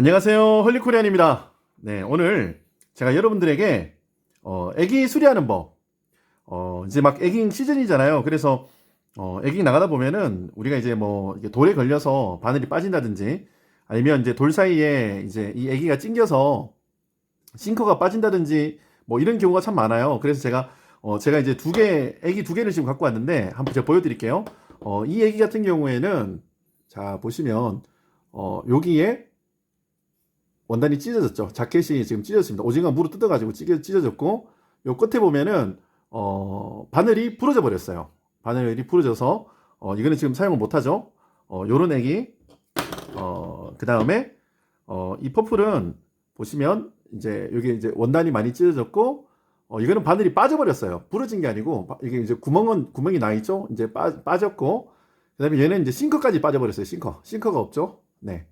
안녕하세요. 헐리코리안입니다. 네, 오늘 제가 여러분들에게 어, 애기 수리하는 법. 어, 이제 막 애기 시즌이잖아요. 그래서 어, 애기 나가다 보면은 우리가 이제 뭐 돌에 걸려서 바늘이 빠진다든지 아니면 이제 돌 사이에 이제 이 애기가 찡겨서 싱커가 빠진다든지 뭐 이런 경우가 참 많아요. 그래서 제가 어, 제가 이제 두 개, 애기 두 개를 지금 갖고 왔는데 한번 제가 보여드릴게요. 어, 이 애기 같은 경우에는 자 보시면 어, 여기에 원단이 찢어졌죠. 자켓이 지금 찢어졌습니다. 오징어 물을 뜯어가지고 찢어, 찢어졌고, 요 끝에 보면은, 어, 바늘이 부러져 버렸어요. 바늘이 부러져서, 어, 이거는 지금 사용을 못하죠. 어, 요런 액이, 어, 그 다음에, 어, 이 퍼플은 보시면, 이제, 여기 이제 원단이 많이 찢어졌고, 어, 이거는 바늘이 빠져버렸어요. 부러진 게 아니고, 바- 이게 이제 구멍은, 구멍이 나 있죠? 이제 빠, 빠졌고, 그 다음에 얘는 이제 싱커까지 빠져버렸어요. 싱커. 싱커가 없죠? 네.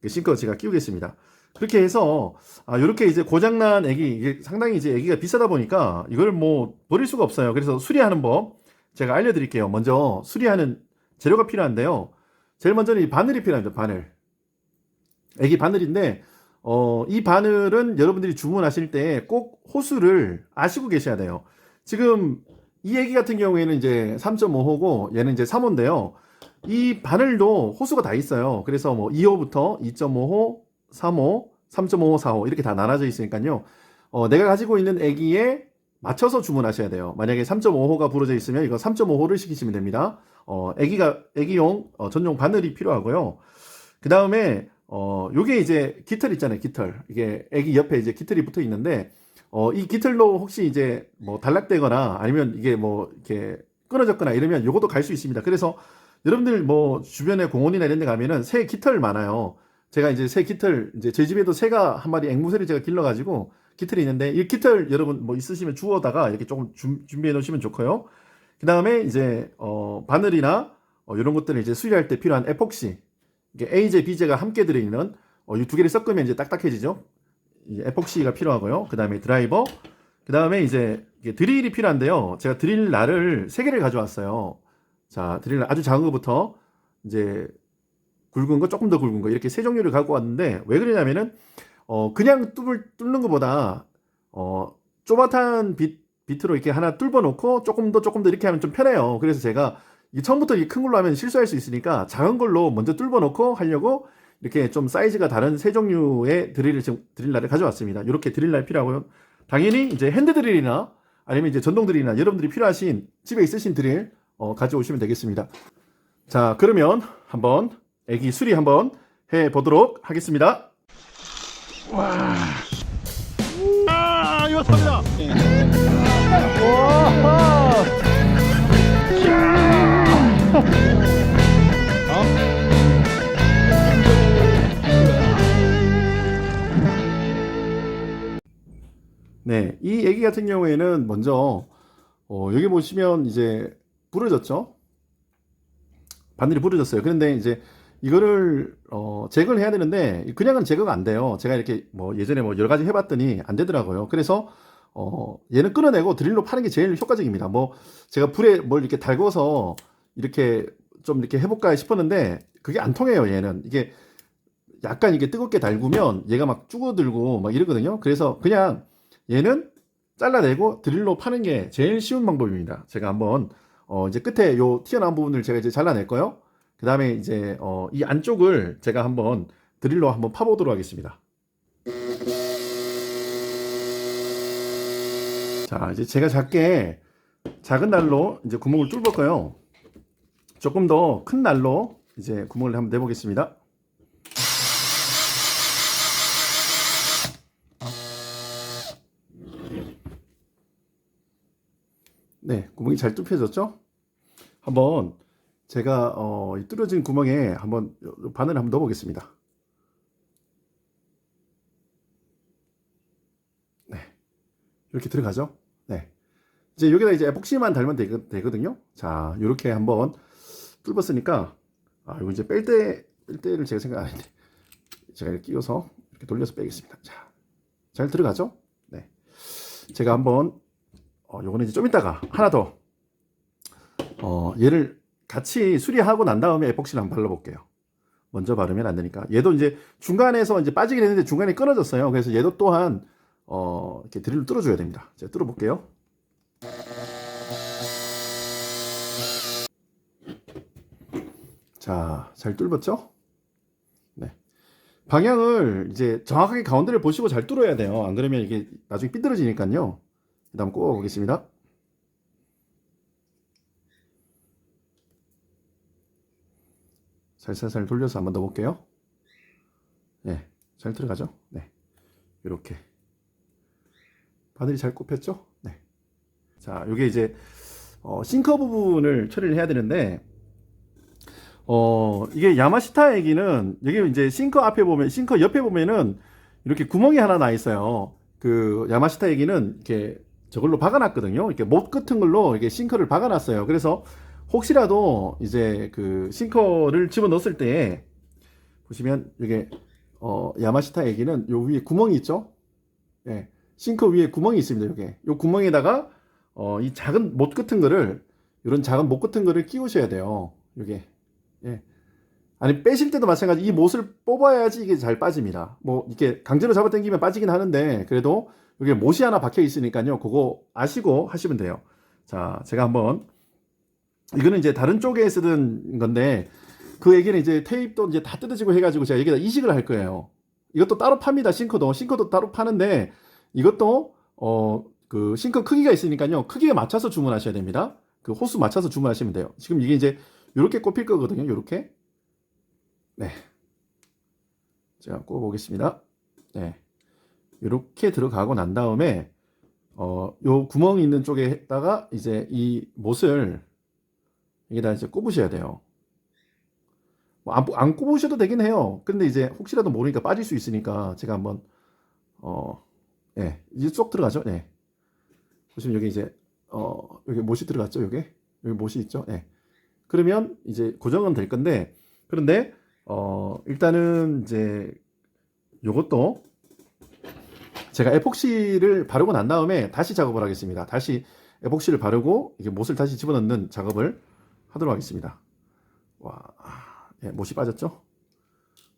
그 싱커 제가 끼우겠습니다. 그렇게 해서 아 이렇게 이제 고장난 애기 이게 상당히 이제 애기가 비싸다 보니까 이걸 뭐 버릴 수가 없어요. 그래서 수리하는 법 제가 알려드릴게요. 먼저 수리하는 재료가 필요한데요. 제일 먼저는 이 바늘이 필요합니다. 바늘. 애기 바늘인데 어, 이 바늘은 여러분들이 주문하실 때 꼭 호수를 아시고 계셔야 돼요. 지금 이 애기 같은 경우에는 이제 3.5호고 얘는 이제 3호인데요. 이 바늘도 호수가 다 있어요. 그래서 뭐 2호부터 2.5호, 3호, 3.5호, 4호 이렇게 다 나눠져 있으니까요. 어, 내가 가지고 있는 애기에 맞춰서 주문하셔야 돼요. 만약에 3.5호가 부러져 있으면 이거 3.5호를 시키시면 됩니다. 어, 애기가 애기용 어, 전용 바늘이 필요하고요. 그 다음에 어, 요게 이제 깃털 있잖아요. 깃털 이게 애기 옆에 이제 깃털이 붙어 있는데 어, 이 깃털로 혹시 이제 뭐 단락되거나 아니면 이게 뭐 이렇게 끊어졌거나 이러면 요것도 갈 수 있습니다. 그래서 여러분들 뭐 주변에 공원이나 이런 데 가면은 새 깃털 많아요. 제가 이제 새 깃털 이제 제 집에도 새가 한 마리 앵무새를 제가 길러가지고 깃털이 있는데 이 깃털 여러분 뭐 있으시면 주워다가 이렇게 조금 준- 준비해 놓으시면 좋고요. 그 다음에 이제 어 바늘이나 어 이런 것들을 이제 수리할 때 필요한 에폭시 이게 A제, B제가 함께 들어있는 어, 이 두 개를 섞으면 이제 딱딱해지죠. 이 에폭시가 필요하고요. 그 다음에 드라이버, 그 다음에 이제 드릴이 필요한데요. 제가 드릴 날을 세 개를 가져왔어요. 자, 드릴 날 아주 작은 것부터 이제 굵은 거, 조금 더 굵은 거 이렇게 세 종류를 갖고 왔는데 왜 그러냐면은 어 그냥 뚫을 뚫는 것보다 어 쪼밭한 빛 비트로 이렇게 하나 뚫어 놓고 조금 더 조금 더 이렇게 하면 좀 편해요. 그래서 제가 이 처음부터 이 큰 걸로 하면 실수할 수 있으니까 작은 걸로 먼저 뚫어 놓고 하려고 이렇게 좀 사이즈가 다른 세 종류의 드릴을 지금 드릴날을 가져왔습니다. 이렇게 드릴날 필요하고요. 당연히 이제 핸드 드릴이나 아니면 이제 전동 드릴이나 여러분들이 필요하신 집에 있으신 드릴 어, 가져오시면 되겠습니다. 자, 그러면 한번 애기 수리 한번 해 보도록 하겠습니다. 와. 아, 이거 탑니다. 와. 네, 이 애기 같은 경우에는 먼저 어, 여기 보시면 이제 부러졌죠? 바늘이 부러졌어요. 그런데 이제 이거를 어, 제거를 해야 되는데 그냥은 제거가 안 돼요. 제가 이렇게 뭐 예전에 뭐 여러 가지 해봤더니 안 되더라고요. 그래서 어, 얘는 끊어내고 드릴로 파는 게 제일 효과적입니다. 뭐 제가 불에 뭘 이렇게 달궈서 이렇게 좀 이렇게 해볼까 싶었는데 그게 안 통해요. 얘는 이게 약간 이게 뜨겁게 달구면 얘가 막 죽어들고 막 이러거든요. 그래서 그냥 얘는 잘라내고 드릴로 파는 게 제일 쉬운 방법입니다. 제가 한번 어 이제 끝에 요 튀어나온 부분을 제가 이제 잘라냈고요. 그 다음에 이제 어 이 안쪽을 제가 한번 드릴로 한번 파보도록 하겠습니다. 자 이제 제가 작게 작은 날로 이제 구멍을 뚫을 거예요. 조금 더 큰 날로 이제 구멍을 한번 내보겠습니다. 네, 구멍이 잘 뚫혀졌죠? 한번 제가 어, 이 뚫어진 구멍에 한번 바늘을 한번 넣어보겠습니다. 네, 이렇게 들어가죠? 네, 이제 여기다 이제 에폭시만 달면 되거, 되거든요. 자, 이렇게 한번 뚫었으니까 아, 이거 이제 뺄 때, 뺄 때를 제가 생각 안 했는데 제가 이렇게 끼워서 이렇게 돌려서 빼겠습니다. 자, 잘 들어가죠? 네, 제가 한번 어, 요거는 이제 좀 이따가 하나 더, 어, 얘를 같이 수리하고 난 다음에 에폭시를 한번 발라볼게요. 먼저 바르면 안 되니까. 얘도 이제 중간에서 이제 빠지긴 했는데 중간에 끊어졌어요. 그래서 얘도 또한 어, 이렇게 드릴로 뚫어줘야 됩니다. 제가 뚫어볼게요. 자, 잘 뚫었죠? 네. 방향을 이제 정확하게 가운데를 보시고 잘 뚫어야 돼요. 안 그러면 이게 나중에 삐뚤어지니까요. 일단 꽂아보겠습니다. 살살살 돌려서 한번 더 볼게요. 네, 잘 들어가죠? 네, 이렇게 바늘이 잘 꼽혔죠? 네. 자, 이게 이제 어, 싱커 부분을 처리를 해야 되는데 어, 이게 야마시타 애기는 여기 이제 싱커 앞에 보면 싱커 옆에 보면은 이렇게 구멍이 하나 나 있어요. 그 야마시타 애기는 이렇게 저걸로 박아놨거든요. 이렇게 못 같은 걸로 이렇게 싱커를 박아놨어요. 그래서 혹시라도 이제 그 싱커를 집어 넣었을 때 보시면 이게 어 야마시타 애기는 요 위에 구멍이 있죠. 예. 싱커 위에 구멍이 있습니다. 요게. 요 구멍에다가 어 이 작은 못 같은 거를 이런 작은 못 같은 거를 끼우셔야 돼요. 요게. 예. 아니 빼실 때도 마찬가지 이 못을 뽑아야지 이게 잘 빠집니다. 뭐 이렇게 강제로 잡아 당기면 빠지긴 하는데 그래도 여기 못이 하나 박혀 있으니까요. 그거 아시고 하시면 돼요. 자, 제가 한번 이거는 이제 다른 쪽에 쓰던 건데 그 얘기는 이제 테이프도 이제 다 뜯어지고 해가지고 제가 여기다 이식을 할 거예요. 이것도 따로 팝니다. 싱커도 싱커도 따로 파는데 이것도 어 그 싱커 크기가 있으니까요. 크기에 맞춰서 주문하셔야 됩니다. 그 호수 맞춰서 주문하시면 돼요. 지금 이게 이제 이렇게 꼽힐 거거든요. 이렇게 네. 제가 꼽아보겠습니다. 네. 이렇게 들어가고 난 다음에 어, 요 구멍이 있는 쪽에다가 이제 이 못을 여기다 이제 꼽으셔야 돼요. 뭐 안, 안 꼽으셔도 되긴 해요. 근데 이제 혹시라도 모르니까 빠질 수 있으니까 제가 한번 어, 예, 이제 쏙 들어가죠. 예. 보시면 여기 이제 어, 여기 못이 들어갔죠. 여기 여기 못이 있죠. 예. 그러면 이제 고정은 될 건데 그런데 어, 일단은 이제 요것도 제가 에폭시를 바르고 난 다음에 다시 작업을 하겠습니다. 다시 에폭시를 바르고 이게 못을 다시 집어넣는 작업을 하도록 하겠습니다. 와, 예, 못이 빠졌죠?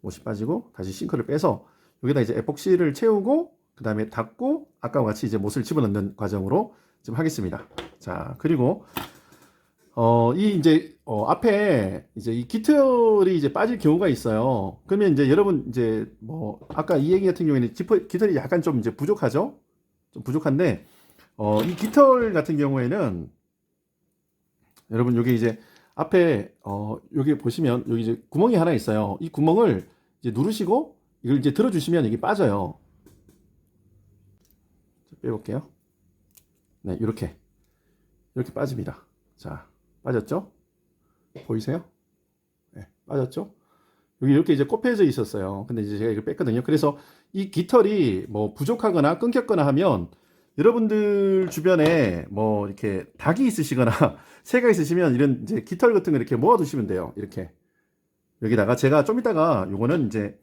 못이 빠지고 다시 싱크를 빼서 여기다 이제 에폭시를 채우고 그 다음에 닫고 아까와 같이 이제 못을 집어넣는 과정으로 지금 하겠습니다. 자, 그리고 어, 이 이제 어, 앞에 이제 이 깃털이 이제 빠질 경우가 있어요. 그러면 이제 여러분 이제 뭐 아까 이 얘기 같은 경우에는 깃털, 깃털이 약간 좀 이제 부족하죠? 좀 부족한데 어, 이 깃털 같은 경우에는 여러분 여기 이제 앞에 어, 여기 보시면 여기 이제 구멍이 하나 있어요. 이 구멍을 이제 누르시고 이걸 이제 들어주시면 이게 빠져요. 자, 빼볼게요. 네, 이렇게 이렇게 빠집니다. 자, 빠졌죠? 보이세요? 네, 빠졌죠? 여기 이렇게 이제 꼽혀져 있었어요. 근데 이제 제가 이걸 뺐거든요. 그래서 이 깃털이 뭐 부족하거나 끊겼거나 하면 여러분들 주변에 뭐 이렇게 닭이 있으시거나 새가 있으시면 이런 이제 깃털 같은 거 이렇게 모아두시면 돼요. 이렇게 여기다가 제가 좀 이따가 요거는 이제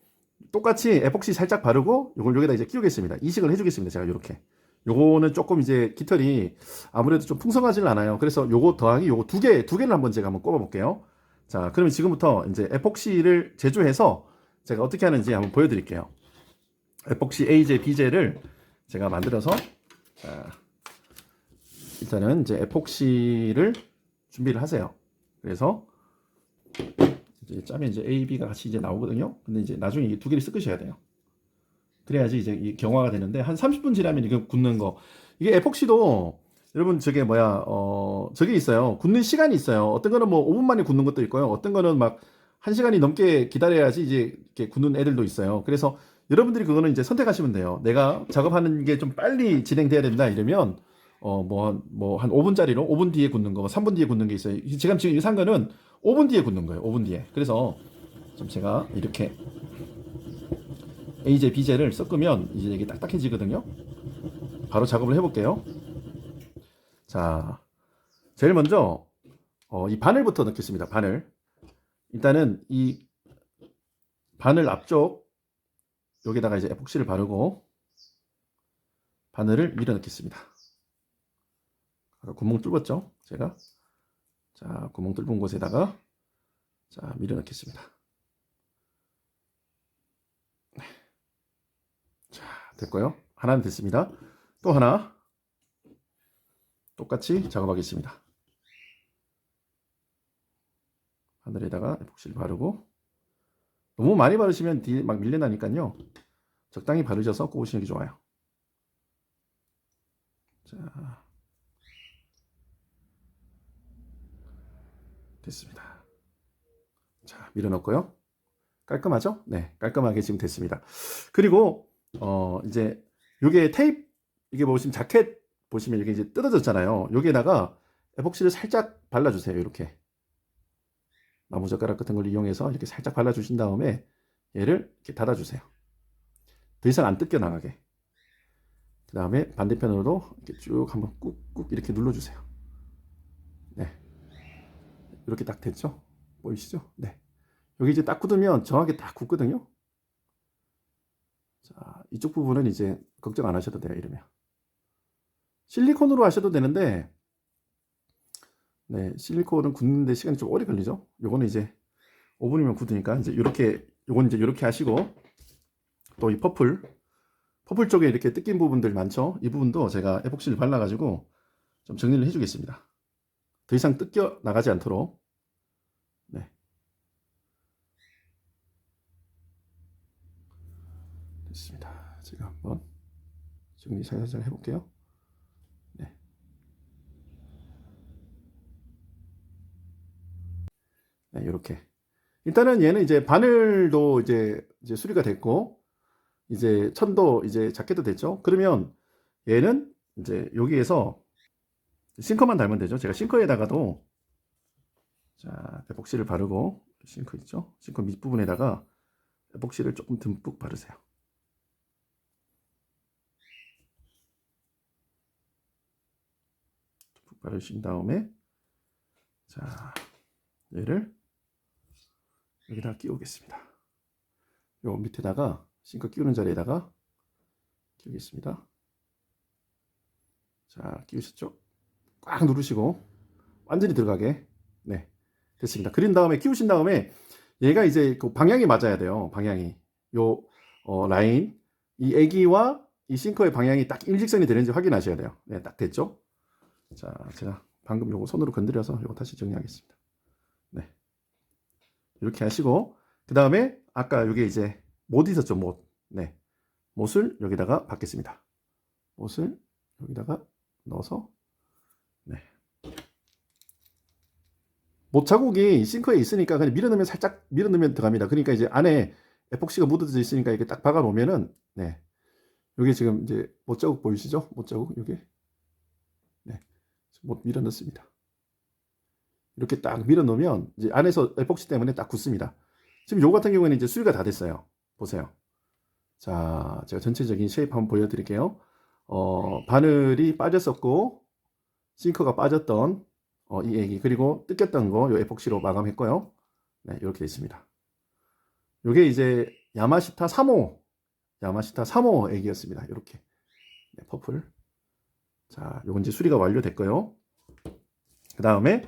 똑같이 에폭시 살짝 바르고 요걸 여기다 이제 끼우겠습니다. 이식을 해주겠습니다. 제가 이렇게. 요거는 조금 이제 깃털이 아무래도 좀 풍성하지는 않아요. 그래서 요거 더하기 요거 두 개, 두 개를 한번 제가 한번 꼽아 볼게요. 자, 그러면 지금부터 이제 에폭시를 제조해서 제가 어떻게 하는지 한번 보여드릴게요. 에폭시 AJ, BJ를 제가 만들어서 자, 일단은 이제 에폭시를 준비를 하세요. 그래서 이제 짜면 이제 A, B가 같이 이제 나오거든요. 근데 이제 나중에 이게 두 개를 섞으셔야 돼요. 그래야지 이제 이 경화가 되는데 한 30분 지나면 이거 굳는 거. 이게 에폭시도 여러분 저게 뭐야 어 저게 있어요. 굳는 시간이 있어요. 어떤 거는 뭐 5분 만에 굳는 것도 있고요. 어떤 거는 막 1시간이 넘게 기다려야지 이제 이렇게 굳는 애들도 있어요. 그래서 여러분들이 그거는 이제 선택하시면 돼요. 내가 작업하는 게 좀 빨리 진행돼야 된다 이러면 어뭐뭐한 5분짜리로 5분 뒤에 굳는 거, 3분 뒤에 굳는 게 있어요. 지금 지금 이산 거는 5분 뒤에 굳는 거예요. 5분 뒤에. 그래서 좀 제가 이렇게 AJ, BJ를 섞으면 이제 이게 딱딱해지거든요. 바로 작업을 해볼게요. 자, 제일 먼저 어, 이 바늘부터 넣겠습니다. 바늘. 일단은 이 바늘 앞쪽 여기다가 이제 에폭시를 바르고 바늘을 밀어 넣겠습니다. 아, 구멍 뚫었죠? 제가 자 구멍 뚫은 곳에다가 자 밀어 넣겠습니다. 네. 자 됐고요. 하나는 됐습니다. 또 하나 똑같이 작업하겠습니다. 바늘에다가 에폭시를 바르고 너무 많이 바르시면 뒤에 막 밀려나니까요. 적당히 바르셔서 꼽으시는 게 좋아요. 자, 됐습니다. 자, 밀어넣고요. 깔끔하죠? 네, 깔끔하게 지금 됐습니다. 그리고 어 이제 요게 테이프 이게 보시면 자켓 보시면 이게 이제 뜯어졌잖아요. 여기에다가 에폭시를 살짝 발라주세요. 이렇게 나무젓가락 같은 걸 이용해서 이렇게 살짝 발라주신 다음에 얘를 이렇게 닫아주세요. 더 이상 안 뜯겨 나가게. 그 다음에 반대편으로도 이렇게 쭉 한번 꾹꾹 이렇게 눌러주세요. 네, 이렇게 딱 됐죠? 보이시죠? 네. 여기 이제 딱 굳으면 정확하게 딱 굳거든요. 자, 이쪽 부분은 이제 걱정 안 하셔도 돼요, 이러면. 실리콘으로 하셔도 되는데, 네, 실리콘은 굳는데 시간이 좀 오래 걸리죠? 요거는 이제 5분이면 굳으니까, 이제 이렇게, 요건 이제 이렇게 하시고, 또 이 퍼플, 퍼플 쪽에 이렇게 뜯긴 부분들 많죠? 이 부분도 제가 에폭시를 발라 가지고 좀 정리를 해주겠습니다. 더 이상 뜯겨 나가지 않도록. 네. 됐습니다. 제가 한번 정리 살살 해볼게요. 네. 네, 이렇게. 일단은 얘는 이제 바늘도 이제, 이제 수리가 됐고, 이제 천도 이제 자켓도 됐죠. 그러면 얘는 이제 여기에서 싱커만 달면 되죠. 제가 싱커에다가도 자, 에폭시를 바르고 싱커 있죠? 싱커 밑부분에다가 에폭시를 조금 듬뿍 바르세요. 듬뿍 바르신 다음에 자, 얘를 여기다 끼우겠습니다. 요 밑에다가 싱크 끼우는 자리에다가 끼우겠습니다. 자, 끼우셨죠? 꽉 누르시고 완전히 들어가게. 네, 됐습니다. 그린 다음에 끼우신 다음에 얘가 이제 그 방향이 맞아야 돼요. 방향이 요 어, 라인 이 애기와 이 싱커의 방향이 딱 일직선이 되는지 확인하셔야 돼요. 네, 딱 됐죠? 자, 제가 방금 요거 손으로 건드려서 요거 다시 정리하겠습니다. 네, 이렇게 하시고 그 다음에 아까 요게 이제 못 있었죠, 못. 네. 못을 여기다가 받겠습니다. 못을 여기다가 넣어서, 네. 못 자국이 싱크에 있으니까 그냥 밀어넣으면 살짝 밀어넣으면 들어갑니다. 그러니까 이제 안에 에폭시가 묻어져 있으니까 이렇게 딱 박아 놓으면은, 네. 여기 지금 이제 못 자국 보이시죠? 못 자국, 요게. 네. 못 밀어 넣습니다. 이렇게 딱 밀어 넣으면 이제 안에서 에폭시 때문에 딱 굳습니다. 지금 요 같은 경우에는 이제 수리가 다 됐어요. 보세요. 자, 제가 전체적인 쉐입 한번 보여드릴게요. 어, 바늘이 빠졌었고, 싱크가 빠졌던 어, 이 애기, 그리고 뜯겼던 거, 요 에폭시로 마감했고요. 네, 이렇게 돼 있습니다. 요게 이제 야마시타 3호, 야마시타 3호 애기였습니다. 이렇게. 네, 퍼플. 자, 요건 이제 수리가 완료됐고요. 그 다음에,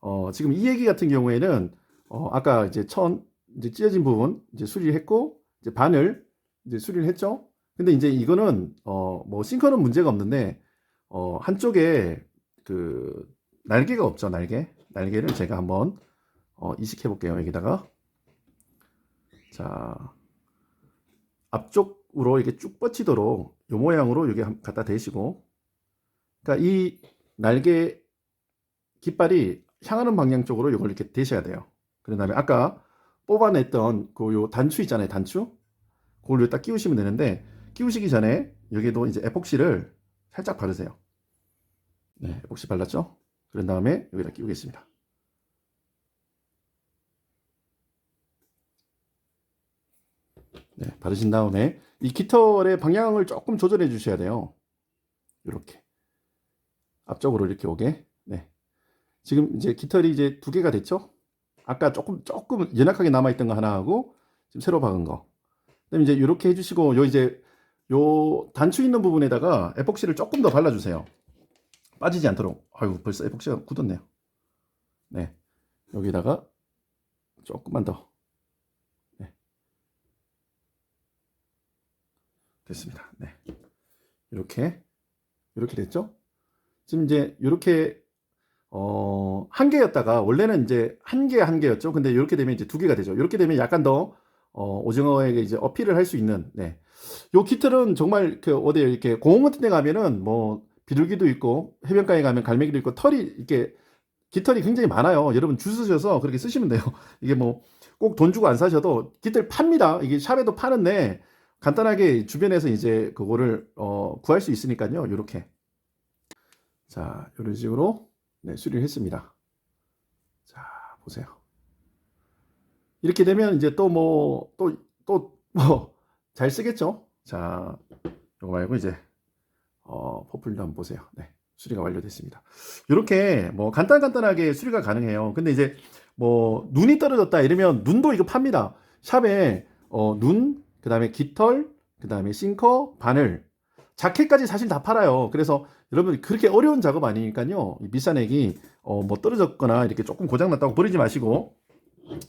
어, 지금 이 애기 같은 경우에는, 어, 아까 이제 천, 이제 찢어진 부분, 이제 수리를 했고, 이제 바늘 이제 수리를 했죠. 근데 이제 이거는 어 뭐 싱커는 문제가 없는데 어 한쪽에 그 날개가 없죠 날개? 날개를 제가 한번 어 이식해 볼게요 여기다가. 자 앞쪽으로 이렇게 쭉 뻗치도록 요 모양으로 여기 갖다 대시고. 그러니까 이 날개 깃발이 향하는 방향 쪽으로 이걸 이렇게 대셔야 돼요. 그런 다음에 아까 뽑아냈던 그 요 단추 있잖아요 단추 그걸 딱 끼우시면 되는데 끼우시기 전에 여기도 이제 에폭시를 살짝 바르세요. 네, 에폭시 발랐죠? 그런 다음에 여기다 끼우겠습니다. 네, 바르신 다음에 이 깃털의 방향을 조금 조절해 주셔야 돼요. 이렇게 앞쪽으로 이렇게 오게. 네, 지금 이제 깃털이 이제 두 개가 됐죠? 아까 조금 조금 연약하게 남아 있던 거 하나 하고 지금 새로 박은 거. 그다음에 이제 이렇게 해주시고 요 이제 요 단추 있는 부분에다가 에폭시를 조금 더 발라주세요. 빠지지 않도록. 아유 벌써 에폭시가 굳었네요. 네 여기다가 조금만 더. 네. 됐습니다. 네. 이렇게 이렇게 됐죠? 지금 이제 이렇게 어, 한 개였다가 원래는 이제 한 개 한 개였죠. 근데 이렇게 되면 이제 두 개가 되죠. 이렇게 되면 약간 더 어, 오징어에게 이제 어필을 할 수 있는 네. 요 깃털은 정말 그 어디 이렇게 공원 같은 데 가면은 뭐 비둘기도 있고 해변가에 가면 갈매기도 있고 털이 이렇게 깃털이 굉장히 많아요. 여러분 줄 서셔서 그렇게 쓰시면 돼요. 이게 뭐 꼭 돈 주고 안 사셔도 깃털 팝니다. 이게 샵에도 파는데 간단하게 주변에서 이제 그거를 어, 구할 수 있으니까요. 이렇게 자 이런 식으로 네, 수리를 했습니다. 자 보세요. 이렇게 되면 이제 또 뭐 또 또 뭐 잘 쓰겠죠. 자 이거 말고 이제 어, 퍼플도 한번 보세요. 네. 수리가 완료됐습니다. 이렇게 뭐 간단간단하게 수리가 가능해요. 근데 이제 뭐 눈이 떨어졌다 이러면 눈도 이거 팝니다. 샵에 어, 눈, 그 다음에 깃털, 그 다음에 싱커, 바늘, 자켓까지 사실 다 팔아요. 그래서 여러분 그렇게 어려운 작업 아니니까요. 이 비싼 액이 어, 뭐 떨어졌거나 이렇게 조금 고장났다고 버리지 마시고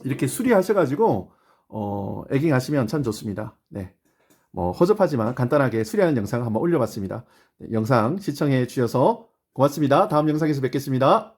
이렇게 수리하셔가지고 어, 에깅 하시면 참 좋습니다. 네. 뭐 허접하지만 간단하게 수리하는 영상 한번 올려봤습니다. 네, 영상 시청해 주셔서 고맙습니다. 다음 영상에서 뵙겠습니다.